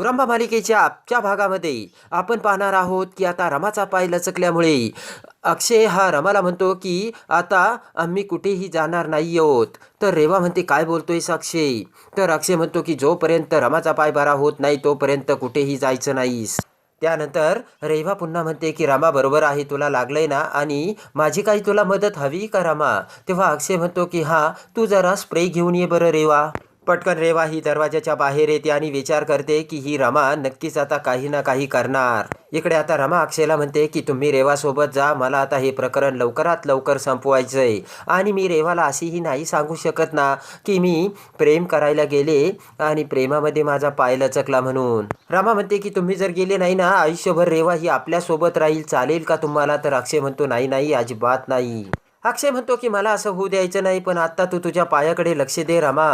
रंभा मालिकेच्या आजच्या भागामध्ये आपण पाहणार आहोत की आता रमाचा पाय लचकल्यामुळे अक्षय हा रमाला म्हणतो की आता आम्ही कुठेही जाणार नाही आहोत. तर रेवा म्हणते काय बोलतोयस अक्षय? तर अक्षय म्हणतो की जोपर्यंत रमाचा पाय बरा होत नाही तोपर्यंत कुठेही जायचं नाहीस. त्यानंतर रेवा पुन्हा म्हणते की रमा बरोबर आहे तुला लागलंय ना? आणि माझी काही तुला मदत हवी का रमा? तेव्हा अक्षय म्हणतो की हा तू जरा स्प्रे घेऊन ये बरं रेवा. पटकन रेवा ही दरवाजाच्या बाहेर येते आणि विचार करते की ही रमा नक्कीच आता काही ना काही करणार. इकडे आता रमा अक्षयला म्हणते की तुम्ही रेवासोबत जा मला आता हे प्रकरण लवकरात लवकर संपवायचंय. आणि मी रेवाला अशीही नाही सांगू शकत ना की मी प्रेम करायला गेले आणि प्रेमामध्ये माझा पाय लचकला म्हणून. रमा म्हणते की तुम्ही जर गेले नाही ना आयुष्यभर रेवा ही आपल्यासोबत राहील चालेल का तुम्हाला? तर अक्षय म्हणतो नाही नाही अजिबात नाही. अक्षय म्हणतो की मला असं होऊ द्यायचं नाही पण आत्ता तू तुझ्या पायाकडे लक्ष दे रमा.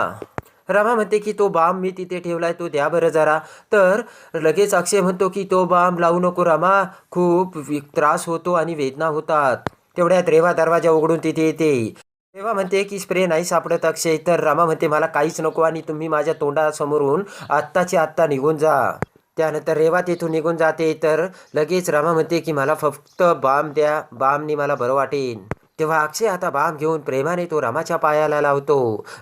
रमा म्हणते की तो बाम मी तिथे ठेवलाय तो द्या बरं जरा. तर लगेच अक्षय म्हणतो की तो बाम लावू नको रमा खूप त्रास होतो आणि वेदना होतात. तेवढ्यात रेवा दरवाजा उघडून तिथे येते. रेवा म्हणते की स्प्रे नाही सापडत अक्षय. तर रमा म्हणते मला काहीच नको आणि तुम्ही माझ्या तोंडासमोरून आत्ताची आत्ता निघून जा. त्यानंतर रेवा तिथून निघून जाते. तर लगेच रमा म्हणते की मला फक्त बाम द्या. बामनी मला बरं वाटेन तेव्हा अक्षय आता बाम घेऊन प्रेमाने तो रामाच्या पायाला लावतो.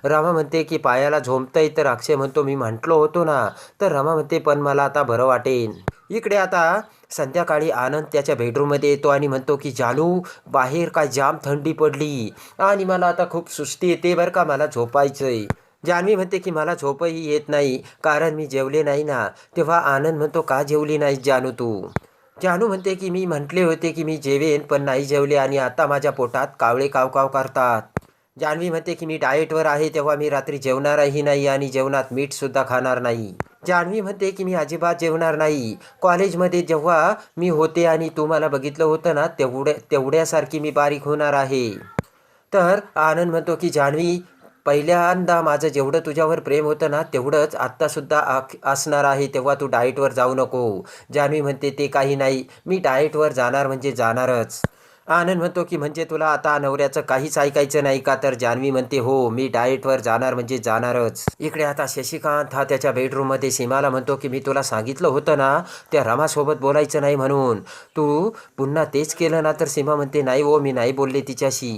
रामा म्हणते की पायाला झोंबतंय तर अक्षय म्हणतो मी म्हटलो होतो ना तर रामा म्हणते पण मला आता बरं वाटेन. इकडे आता संध्याकाळी आनंद त्याच्या बेडरूममध्ये येतो आणि म्हणतो की जानू बाहेर काय जाम थंडी पडली. आणि मला आता खूप सुस्ती येते बरं का मला झोपायचंय. जान्हवी म्हणते की मला झोपही येत नाही कारण मी जेवले नाही ना. तेव्हा आनंद म्हणतो का जेवली नाही जानू तू? जानू म्हणते की मी म्हटले होते की मी जेवेन पण नाही जेवले आणि आता माझ्या पोटात कावळे कावकाव करतात. जान्हवी म्हणते की मी डाएटवर आहे तेव्हा मी रात्री जेवणारही नाही आणि जेवणात मीठसुद्धा खाणार नाही. जान्हवी म्हणते की मी अजिबात जेवणार नाही. कॉलेजमध्ये जेव्हा मी होते आणि तुम्हाला बघितलं होतं ना तेवढ्या तेवढ्यासारखी मी बारीक होणार आहे. तर आनंद म्हणतो की जान्हवी पहिल्यांदा माझं जेवढं तुझ्यावर प्रेम होतं ना तेवढंच आत्तासुद्धा आक असणार आहे तेव्हा तू डाएटवर जाऊ नको. जान्हवी म्हणते ते काही नाही. मी डाएटवर जाणार म्हणजे जाणारच. आनंद म्हणतो की म्हणजे तुला आता नवऱ्याचं काहीच ऐकायचं नाही का? तर जान्हवी म्हणते हो मी डाएटवर जाणार म्हणजे जाणारच. इकडे आता शशिकांत हा त्याच्या बेडरूममध्ये सीमाला म्हणतो की मी तुला सांगितलं होतं ना त्या रमासोबत बोलायचं नाही म्हणून. तू पुन्हा तेच केलं ना? तर सीमा म्हणते नाही हो मी नाही बोलले तिच्याशी.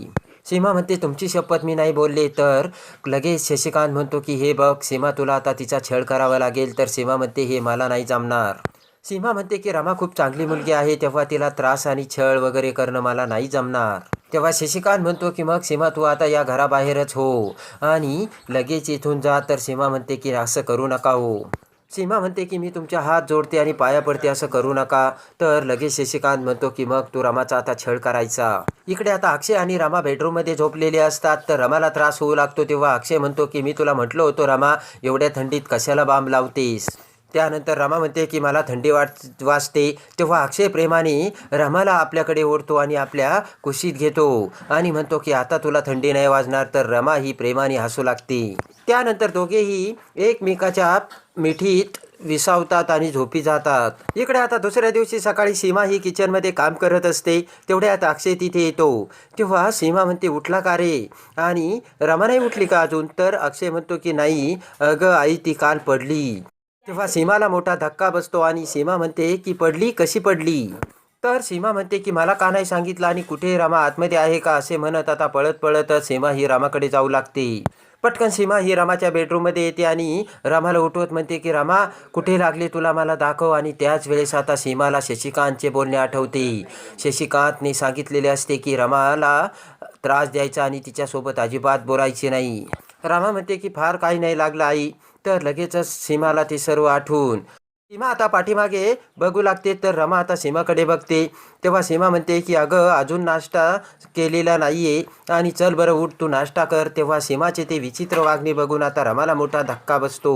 सीमा म्हणते तुमची शपथ मी नाही बोलले तर. लगेच शशिकांत म्हणतो की हे बघ सीमा तुला आता तिचा छळ करावा लागेल. तर सीमा म्हणते हे मला नाही जमणार. सीमा म्हणते की रमा खूप चांगली मुलगी आहे तेव्हा तिला त्रास आणि छळ वगैरे करणं मला नाही जमणार. तेव्हा शशिकांत म्हणतो की मग सीमा तू आता या घराबाहेरच हो. आणि लगेच इथून जा तर सीमा म्हणते की असं करू नका हो. सीमा म्हणते की मी तुमच्या हात जोडते आणि पाया पडते असं करू नका. तर लगेच शशिकांत म्हणतो की मग तू रमाचा आता छळ करायचा. इकडे आता अक्षय आणि रमा बेडरूममध्ये झोपलेले असतात. तर रमाला त्रास होऊ लागतो तेव्हा अक्षय म्हणतो की मी तुला म्हटलं होतो रमा एवढ्या थंडीत कशाला बांब लावतेस? त्यानंतर रमा म्हणते की मला थंडी वाट वाजते. तेव्हा अक्षय प्रेमाने रमाला आपल्याकडे ओढतो आणि आपल्या कुशीत घेतो आणि म्हणतो की आता तुला थंडी नाही वाजणार तर रमा ही प्रेमाने हसू लागते. त्यानंतर दोघेही एकमेकाच्या मिठीत विसावतात आणि झोपी जातात. इकडे आता दुसऱ्या दिवशी सकाळी सीमा ही किचनमध्ये काम करत असते. तेवढ्यात अक्षय तिथे येतो. तेव्हा सीमा म्हणते उठला का रे? आणि रमा नाही उठली का अजून? तर अक्षय म्हणतो की नाही. अगं आई ती काल पडली. तेव्हा सीमाला मोठा धक्का बसतो आणि सीमा म्हणते की पडली? कशी पडली? तर सीमा म्हणते की मला का नाही सांगितलं आणि कुठे रमा? आतमध्ये आहे का? असे म्हणत आता पळत पळत सीमा ही रामाकडे जाऊ लागते. पटकन सीमा ही रमाच्या बेडरूममध्ये येते आणि रमाला उठवत म्हणते की रमा कुठे लागले तुला मला दाखव. आणि त्याच वेळेस आता सीमाला शशिकांतचे बोलणे आठवते. शशिकांतने सांगितलेले असते की रमाला त्रास द्यायचा आणि तिच्यासोबत अजिबात बोलायचे नाही. रमा म्हणते की फार काही नाही लागलं आई. तर लगेचच सीमाला ते सर्व आठवून सीमा आता पाठीमागे बघू लागते तर रमा आता सीमाकडे बघते. तेव्हा सीमा म्हणते की अगं अजून नाश्ता केलेला नाहीये आणि चल बरं उठ तू नाश्ता कर. तेव्हा सीमाचे ते विचित्र वागणे बघून आता रमाला मोठा धक्का बसतो.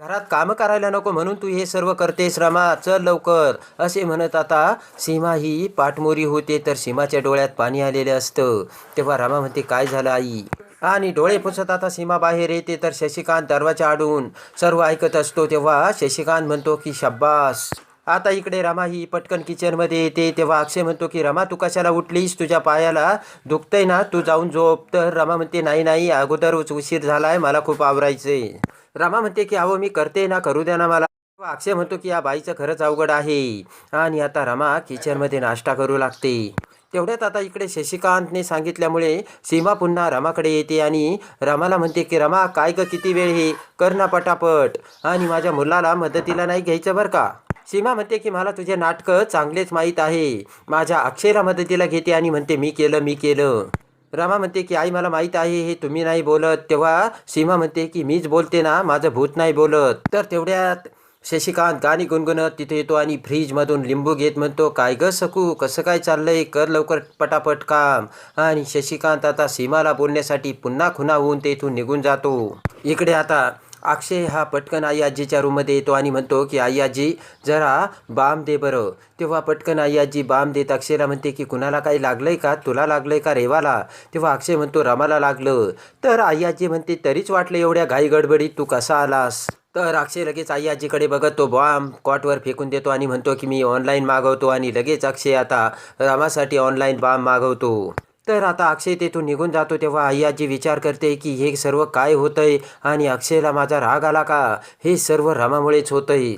घरात कामं करायला नको म्हणून तू हे सर्व करतेस रमा. चल लवकर. असे म्हणत आता सीमा ही पाठमोरी होते तर सीमाच्या डोळ्यात पाणी आलेले असतं. तेव्हा रमा म्हणते काय झालं आई? आणि डोळे पुसत आता सीमा बाहेर येते तर शशिकांत दरवाजा आडून सर्व ऐकत असतो तेव्हा शशिकांत म्हणतो की शब्बास आता इकडे रमा ही पटकन किचनमध्ये येते. तेव्हा अक्षय म्हणतो की रमा तू कशाला उठलीस? तुझ्या पायाला दुखतंय ना? तू जाऊन झोप. तर रमा म्हणते नाही नाही अगोदरच उशीर झालाय मला खूप आवरायचंय. रमा म्हणते की अहो मी करते ना करू द्या ना मला. अक्षय म्हणतो की या बाईचं खरंच अवघड आहे. आणि आता रमा किचनमध्ये नाश्ता करू लागते. तेवढ्यात आता इकडे शशिकांतने सांगितल्यामुळे सीमा पुन्हा रमाकडे येते आणि रमाला म्हणते की रमा काय ग किती वेळ हे? कर ना पटापट. आणि माझ्या मुलाला मदतीला नाही घ्यायचं बरं का? सीमा म्हणते की मला तुझे नाटकं चांगलेच माहीत आहे. माझ्या अक्षयला मदतीला घेते आणि म्हणते मी केलं मी केलं. रमा म्हणते की आई मला माहीत आहे हे तुम्ही नाही बोलत. तेव्हा सीमा म्हणते की मीच बोलते ना माझं भूत नाही बोलत. तर तेवढ्यात शशिकांत गाणी गुणगुणत तिथे येतो आणि फ्रीजमधून लिंबू घेत म्हणतो काय ग सकू? कसं काय चाललंय? कर लवकर पटापट काम. आणि शशिकांत आता सीमाला बोलण्यासाठी पुन्हा खुना होऊन ते इथून निघून जातो. इकडे आता अक्षय हा पटकन आई आजीच्या रूममध्ये येतो आणि म्हणतो की आई आजी जरा बाम दे बरं. तेव्हा पटकन आई आजी बाम देत अक्षयला म्हणते की कुणाला काही लागलंय का? तुला लागलंय का रेवाला? तेव्हा अक्षय म्हणतो रमाला लागलं. तर आई आजी म्हणते तरीच वाटलं एवढ्या घाई गडबडीत तू कसा आलास? तर अक्षय लगेच आई आजीकडे बघत तो बॉम्ब कॉटवर फेकून देतो आणि म्हणतो की मी ऑनलाईन मागवतो आणि लगेच अक्षय आता रामासाठी ऑनलाईन बाम मागवतो. तर आता अक्षय तेथून निघून जातो तेव्हा आई आजी विचार करते की हे सर्व काय होतंय आणि अक्षयला माझा राग आला का? हे सर्व रामामुळेच होतंय.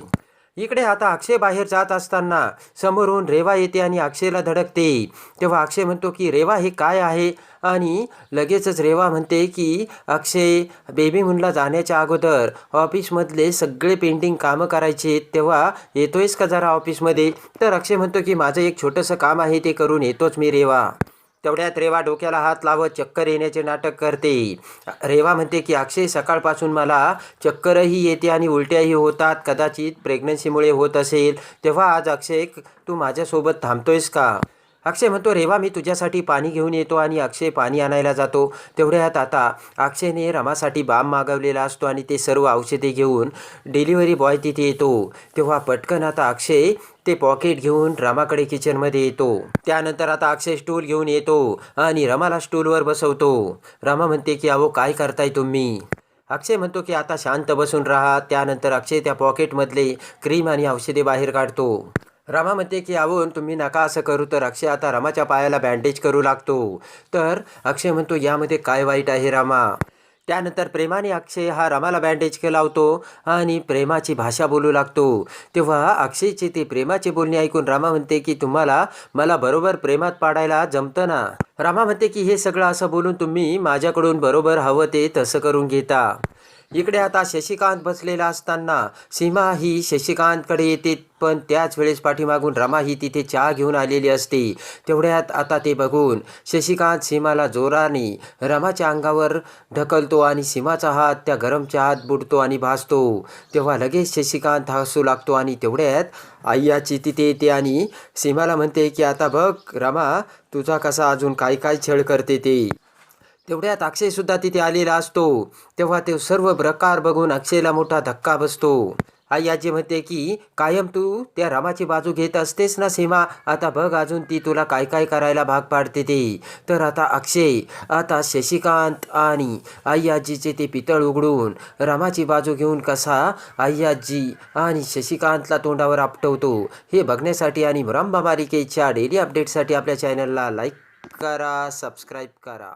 इकडे आता अक्षय बाहेर जात असताना समोरून रेवा येते आणि अक्षयला धडकते. तेव्हा अक्षय म्हणतो की रेवा हे काय आहे? आणि लगेचच रेवा म्हणते की अक्षय बेबी मुनला जाण्याच्या अगोदर ऑफिसमधले सगळे पेंटिंग कामं करायचे तेव्हा येतोयस का जरा ऑफिसमध्ये? तर अक्षय म्हणतो की माझं एक छोटंसं काम आहे ते करून येतोच मी रेवा. तेवढ्यात रेवा डोक्याला हात लावत चक्कर येण्याचे नाटक करते. रेवा म्हणते की अक्षय सकाळपासून मला चक्करही येते आणि उलट्याही होतात. कदाचित प्रेग्नन्सीमुळे होत असेल. तेव्हा आज अक्षय तू माझ्यासोबत थांबतोयस का? अक्षय म्हणतो रेवा मी तुझ्यासाठी पाणी घेऊन येतो आणि अक्षय पाणी आणायला जातो. तेवढ्यात आता अक्षयने रमासाठी बाम मागवलेला असतो आणि ते सर्व औषधे घेऊन डिलिव्हरी बॉय तिथे येतो. तेव्हा पटकन आता अक्षय ते पॉकेट घेऊन रमाकडे किचनमध्ये येतो. त्यानंतर आता अक्षय स्टूल घेऊन येतो आणि रमाला स्टूलवर बसवतो. रमा म्हणते की अहो काय करताय तुम्ही? अक्षय म्हणतो की आता शांत बसून राहा. त्यानंतर अक्षय त्या पॉकेटमधले क्रीम आणि औषधे बाहेर काढतो. रमा म्हणते की आवून तुम्ही नका असं करू. तर अक्षय आता रमाच्या पायाला बँडेज करू लागतो. तर अक्षय म्हणतो यामध्ये काय वाईट आहे रामा? त्यानंतर प्रेमाने अक्षय हा रमाला बँडेज लावतो आणि प्रेमाची भाषा बोलू लागतो. तेव्हा अक्षयचे ते प्रेमाचे बोलणे ऐकून रामा म्हणते की तुम्हाला मला बरोबर प्रेमात पाडायला जमतं ना? रामा म्हणते की हे सगळं असं बोलून तुम्ही माझ्याकडून बरोबर हवं ते तसं करून घेता. इकडे आता शशिकांत बसलेला असताना सीमा ही शशिकांतकडे येते पण त्याच वेळेस पाठीमागून रमा ही तिथे चहा घेऊन आलेली असते. तेवढ्यात आता ते बघून शशिकांत सीमाला जोराने रमाच्या अंगावर ढकलतो आणि सीमाचा हात त्या गरम चहात बुडतो आणि भासतो. तेव्हा लगेच शशिकांत हसू लागतो आणि तेवढ्यात आईयाची तिथे येते आणि सीमाला म्हणते की आता बघ रमा तुझा कसा अजून काय काय छेड करते ते? तेवढ्यात अक्षयसुद्धा तिथे आलेला असतो. तेव्हा ते सर्व प्रकार बघून अक्षयला मोठा धक्का बसतो. आई आजी म्हणते की कायम तू त्या रामाची बाजू घेत असतेस ना सीमा? आता बघ अजून ती तुला काय काय करायला भाग पाडते ते. तर आता अक्षय आता शशिकांत आणि आई आजीचे ते पितळ उघडून रामाची बाजू घेऊन कसा आई आजी आणि शशिकांतला तोंडावर आपटवतो. हे बघण्यासाठी आणि मुरांबा मालिकेच्या डेली अपडेटसाठी आपल्या चॅनलला लाईक करा सबस्क्राईब करा.